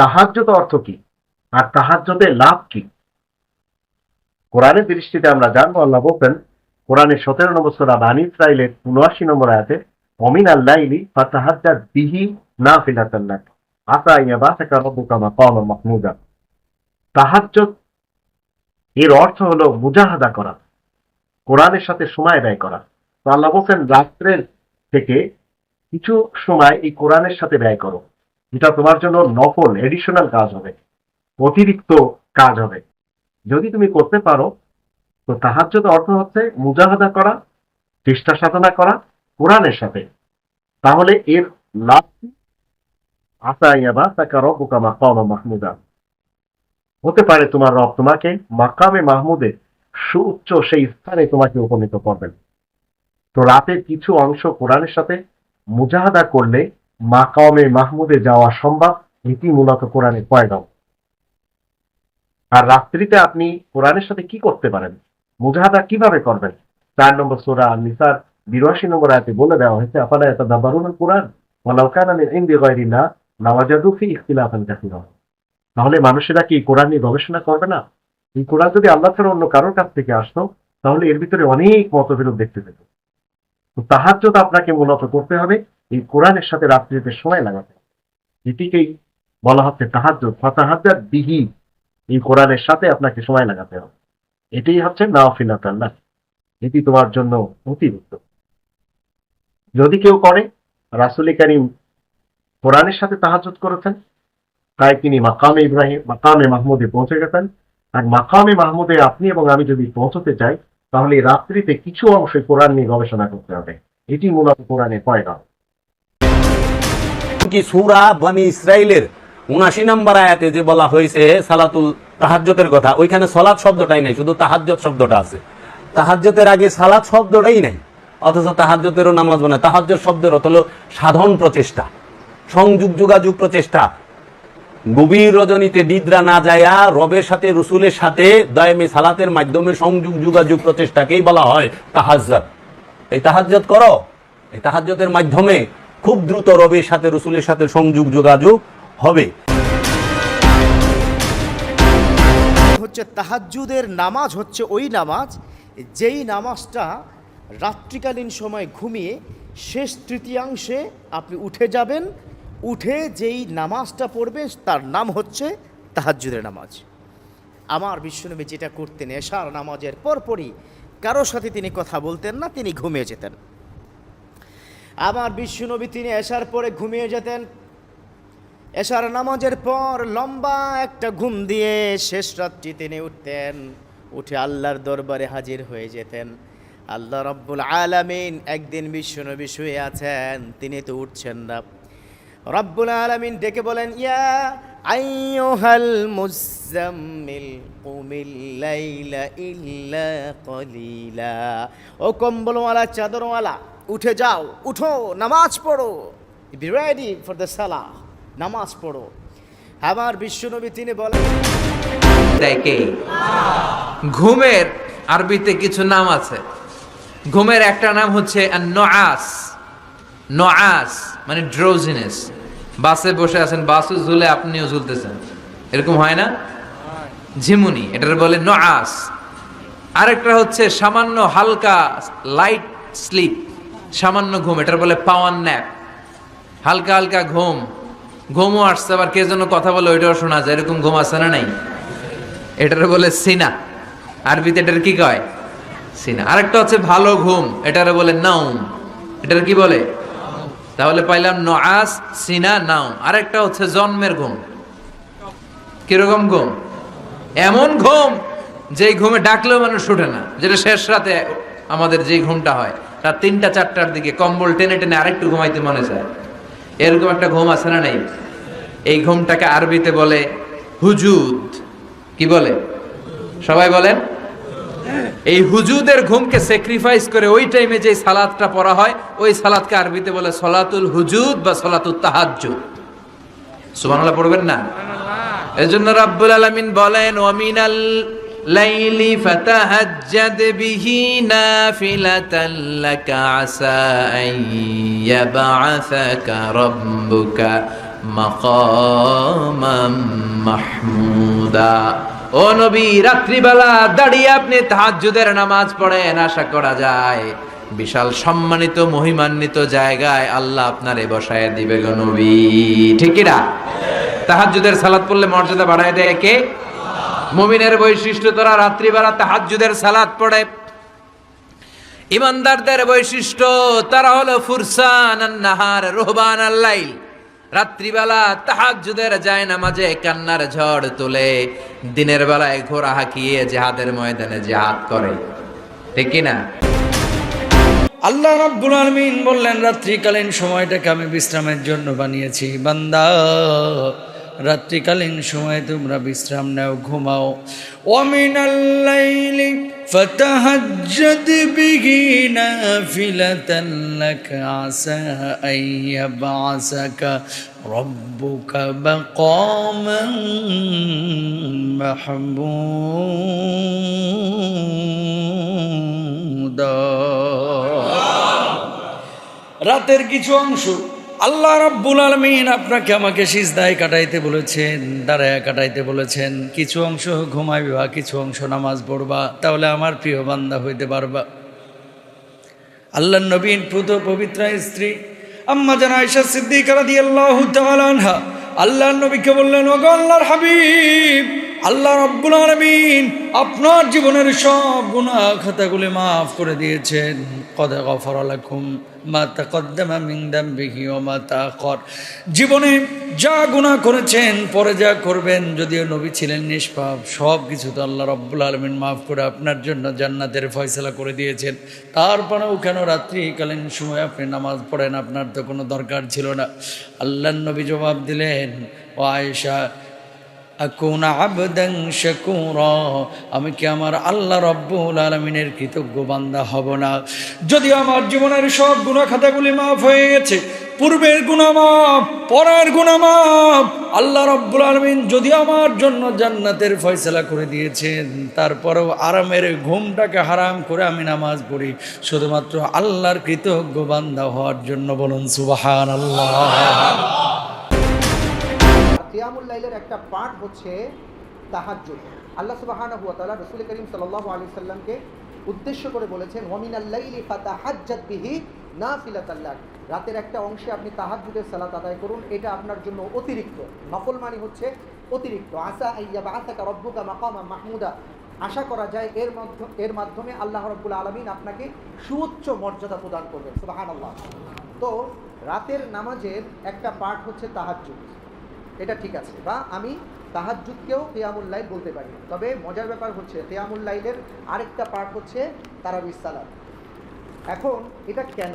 তাহাজ্জত অর্থ কি? আর তাহাজ্জতের লাভ কি? কোরআনের দৃষ্টিতে আমরা জানব, আল্লাহ বলতেন কোরআনের সতেরো নম্বর সোরা বানী ইসরাইলের উনআশি নম্বর আয়াতে অমিন আল্লাইলি বা তাহাজ্জার বিহি না ফিলাতাল্লাহ আতা ইয়া মাহমুদা। তাহাজ্জত এর অর্থ হলো মুজাহাদা করা, কোরআনের সাথে সময় ব্যয় করা। তো আল্লাহ বলছেন, রাত্রের থেকে কিছু সময় এই কোরআনের সাথে ব্যয় করো। যেটা তোমার জন্য নকল এডিশনাল কাজ হবে, অতিরিক্ত কাজ হবে। যদি তুমি করতে পারো, তো তাহাজ্জত অর্থ হচ্ছে মুজাহাদা করা, চেষ্টা সাধনা করা, কোরআনের সাথে। তাহলে এর লাভ মাকামা মাহমুদা। হতে পারে তোমার রব তোমাকে মাকামে মাহমুদে সুউচ্চ সেই স্থানে তোমাকে উপনীত করবেন। তো রাতের কিছু অংশ কোরআনের সাথে মুজাহাদা করলে মাকামে মাহমুদে যাওয়া সম্ভব, এটি মূলত কোরআনের পয়গাম। আর রাত্রিতে আপনি কোরআনের সাথে কি করতে পারেন? মুজাহাদা কীভাবে করবেন? চার নম্বর সোরা নিসার বিরাশি নম্বর আয়াতে বলে দেওয়া হয়েছে আপানা এত দাবারুন কোরআন ওয়ালাউ কানা মিন ইনদি গায়রিল্লাহ লাওয়াজাদু ফি ইখতিলাফান কাসীরা। তাহলে মানুষেরা কি কোরআন নিয়ে গবেষণা করবে না? এই কোরআন যদি আল্লাহ ছাড়া অন্য কারোর কাছ থেকে আসতো, তাহলে এর ভিতরে অনেক মতবিরোধ দেখতে পেত। তো তাহাজ্জত আপনাকে মূলত করতে হবে। এই কোরআনের সাথে রাত্রিতে সময় লাগাতে এটিকেই বলা হচ্ছে তাহাজ্জত ফাতাহাজ্জাত বিহি। এই কোরআনের সাথে আপনাকে সময় লাগাতে হবে। এটাই হচ্ছে নাওফিলাত আল্লাহ এটি তোমার জন্য অতিরিক্ত। যদি কেউ করে, রাসুলি করিম কোরআনের সাথে তাহাজ্জত করেছেন, তাই তিনি মাকামে ইব্রাহিম মাকামে মাহমুদে পৌঁছে গেছেন। আর মাকামে মাহমুদে আপনি এবং আমি যদি পৌঁছতে চাই, তাহলে রাত্রিতে কিছু অংশে কোরআন নিয়ে গবেষণা করতে হবে। এটি মূলত কোরআনের পয়গাম। কি সুরা বনি ইসরাইলের উনাশি নম্বর আয়াতে যে বলা হয়েছে, সালাতুল তাহাজ্জতের কথা, ওইখানে সলাৎ শব্দটাই নাই, শুধু তাহাজ্জত শব্দটা আছে। তাহাজ্জতের আগে সালাত শব্দটাই নাই, অথচ তাহাজ্জতেরও নামাজ বানায় তাহাজ্জত শব্দের অর্থ হলো সাধন প্রচেষ্টা, সংযোগ যোগাযোগ প্রচেষ্টা। গভীর রজনীতে নিদ্রা না যায়া রবের সাথে, রসুলের সাথে দয়ামী সালাতের মাধ্যমে সংযোগ যোগাযোগ প্রচেষ্টাকেই বলা হয় তাহাজ্জত এই তাহাজ্জত করো, এই তাহাজ্জতের মাধ্যমে খুব দ্রুত রবের সাথে, রসুলের সাথে সংযোগ, যোগাযোগ হবে। হচ্ছে তাহাজ্জুদের নামাজ হচ্ছে ওই নামাজ, যেই নামাজটা রাত্রিকালীন সময় ঘুমিয়ে শেষ তৃতীয়াংশে আপনি উঠে যাবেন, উঠে যেই নামাজটা পড়বে তার নাম হচ্ছে তাহাজ্জুদের নামাজ। আমার বিশ্বনবী যেটা করতেন, এশার নামাজের পরপরই কারোর সাথে তিনি কথা বলতেন না, তিনি ঘুমিয়ে যেতেন। আমার বিশ্বনবী তিনি এশার পরে ঘুমিয়ে যেতেন। এশার নামাজের পর লম্বা একটা ঘুম দিয়ে শেষ রাত্রি তিনি উঠতেন, উঠে আল্লাহর দরবারে হাজির হয়ে যেতেন। আল্লাহ রব্বুল আলামিন একদিন বিশ্বনবী শুয়ে আছেন, তিনি তো উঠছেন না। রব্বুল আলামিন ডেকে বলেন, ইয়া লাইলা ইল্লা কলিলা। ও কম্বলওয়ালা, চাদরওয়ালা উঠে যাও, উঠো, নামাজ পড়ো। বি রেডি ফর দ্য সালাহ নামাজ পড়ো। আমার বিশ্বনবী তিনি বলেন ঘুমের আরবিতে কিছু নাম আছে। ঘুমের একটা নাম হচ্ছে নআস নআস মানে ড্রোজিনেস বাসে বসে আছেন বাসও ঝুলে আপনিও ঝুলতেছেন। এরকম হয় না? ঝিমুনি, এটার বলে নআস আরেকটা হচ্ছে সামান্য হালকা লাইট স্লিপ সামান্য ঘুম, এটার বলে পাওয়ার ন্যাপ হালকা হালকা ঘুম। ঘুমও আসছে, আবার কে যেন কথা বলে ওইটাও শোনা যায়। এরকম ঘুম আসে না নাই? এটার বলে সিনা। আরবিতে এটার কি কয়? সিনা। আরেকটা হচ্ছে ভালো ঘুম, এটার বলে নাউম এটার কি বলে? তাহলে পাইলাম নআস সিনা নাউম আরেকটা হচ্ছে জন্মের ঘুম। কীরকম ঘুম? এমন ঘুম যেই ঘুমে ডাকলেও মানুষ উঠে না, যেটা শেষ রাতে আমাদের যেই ঘুমটা হয়। রাত তিনটা, চারটার দিকে কম্বল টেনে টেনে আরেকটু ঘুমাইতে মনে চায়। এরকম একটা ঘুম আছে না নাই? এই ঘুমটাকে আরবিতে বলে হুজুদ। কি বলে? সবাই বলেন? এই হুজুদের ঘুমকে স্যাক্রিফাইস করে ওই টাইমে যে সালাদটা পড়া হয়, ওই সালাদকে আরবিতে বলে সলাতুল হুজুদ বা সলাতুল তাহাজ্জুদ। সুবহানাল্লাহ, পড়বেন না? এজন্য রাব্বুল আলামিন বলেন ওয়ামিনাল লাইলি ফাতাহাজ্জাদ বিহি নাফিলাতাল লাকা আসা আন ইয়াবআসাকা রাব্বুকা মাকামাম মাহমুদা। ও নবী, রাত্রিবেলা দাঁড়িয়ে আপনি তাহাজ্জুদের নামাজ পড়েন, আশা করা যায় বিশাল সম্মানিত, মহিমান্বিত জায়গায় আল্লাহ আপনারে বসায় দিবে গো নবী। ঠিক না? তাহাজ্জুদের সালাত পড়লে মর্যাদা বাড়ায় দেয় কে? মুমিনের বৈশিষ্ট্য তোরা রাত্রিবেলা তাহাজ্জুদের সালাত পড়ে। ইমানদারদের বৈশিষ্ট্য তারা হলো ফুরসান নাহার, রোহবান আল্লাইল রাত্রিবেলা তাহাজ্জুদের যায় নামাজে কান্নার ঝড় তোলে, দিনের বেলায় ঘোড়া হাঁকিয়ে জেহাদের ময়দানে জেহাদ করে। ঠিক না? আল্লাহ রাব্বুল আলামিন বললেন, রাত্রিকালীন সময়টাকে আমি বিশ্রামের জন্য বানিয়েছি, বান্দা। রাত্রিকালীন সময়ে তোমরা বিশ্রাম নাও, ঘুমাও। ওয়ামিনাল লাইলি ফাতাহাজ্জাদ বিহি নাফিলাতান লাক আসা আইয়াবআসাকা রব্বুকা মাকামান মাহমুদা। রাতের কিছু অংশ আল্লাহ রাব্বুল আলমিন আপনাকে আমাকে সিজদায় কাটাইতে বলেছেন, দাঁড়ায় কাটাইতে বলেছেন, কিছু অংশ ঘুমাইবা, কিছু অংশ নামাজ পড়বা, তাহলে আমার প্রিয় বান্দা হইতে পারবা। আল্লাহ নবীন পুত পবিত্রা স্ত্রী, আম্মা জানা আয়েশা সিদ্দিকা আনহা, আল্লাহর নবীকে বললেন, ওগো আল্লাহর হাবিব আল্লাহ রাব্বুল আলামিন আপনার জীবনের সব গুনাহ খাতাগুলি মাফ করে দিয়েছেন। কদ গফারা লাকুম মাতা তাকদ্দামা মিন দামবিহি ও মাতা কর জীবনে যা গুনাহ করেছেন, পরে যা করবেন, যদিও নবী ছিলেন নিষ্পাপ সব কিছু তো আল্লাহ রব্বুল আলমিন মাফ করে আপনার জন্য জান্নাতের ফয়সলা করে দিয়েছেন। তারপরেও কেন রাত্রিকালীন সময় আপনি নামাজ পড়েন? আপনার তো কোনো দরকার ছিল না। আল্লাহ নবী জবাব দিলেন, ও আয়েশা আকুন আবদাং শাকুরা, আমি কি আমার আল্লাহ রব্বুল আলমিনের কৃতজ্ঞ বান্দা হব না? যদিও আমার জীবনের সব গুণা খাতাগুলি মাফ হয়ে গেছে, পূর্বের গুণামাপ পরের গুণামাপ আল্লাহ রব্বুল আলমিন যদি আমার জন্য জান্নাতের ফয়সলা করে দিয়েছেন, তারপরেও আরামের ঘুমটাকে হারাম করে আমি নামাজ পড়ি, শুধুমাত্র আল্লাহর কৃতজ্ঞ বান্দা হওয়ার জন্য বলুন সুবাহান আল্লাহ কিয়ামুল লাইলের একটা পার্ট হচ্ছে তাহাজ্জুদ। আল্লাহ সুবহানাহু ওয়া তাআলা রাসূল করিম সাল্লাল্লাহু আলাইহি সাল্লামকে উদ্দেশ্য করে বলেছেন, ওয়ামিনাল লাইলি ফাতাহাজ্জাদ বিহি নাফিলাতাল লাক রাতের একটা অংশে আপনি তাহাজ্জুদের সালাত আদায় করুন, এটা আপনার জন্য অতিরিক্ত। নফল মানে হচ্ছে অতিরিক্ত। আসা আইয়া বাআসাকা রব্বুকা মাকামা মাহমুদা। আশা করা যায় এর মাধ্যমে এর মাধ্যমে আল্লাহ রব্বুল আলমিন আপনাকে সুউচ্চ মর্যাদা প্রদান করবেন। সুবহানাল্লাহ। তো রাতের নামাজের একটা পার্ট হচ্ছে তাহাজ্জুদ। এটা ঠিক আছে। বা আমি তাহাজুদকেও কেয়ামুল লাইল বলতে পারি। তবে মজার ব্যাপার হচ্ছে কেয়ামুল লাইলের আরেকটা পার্ট হচ্ছে তারাবিস সালাদ এখন এটা কেন?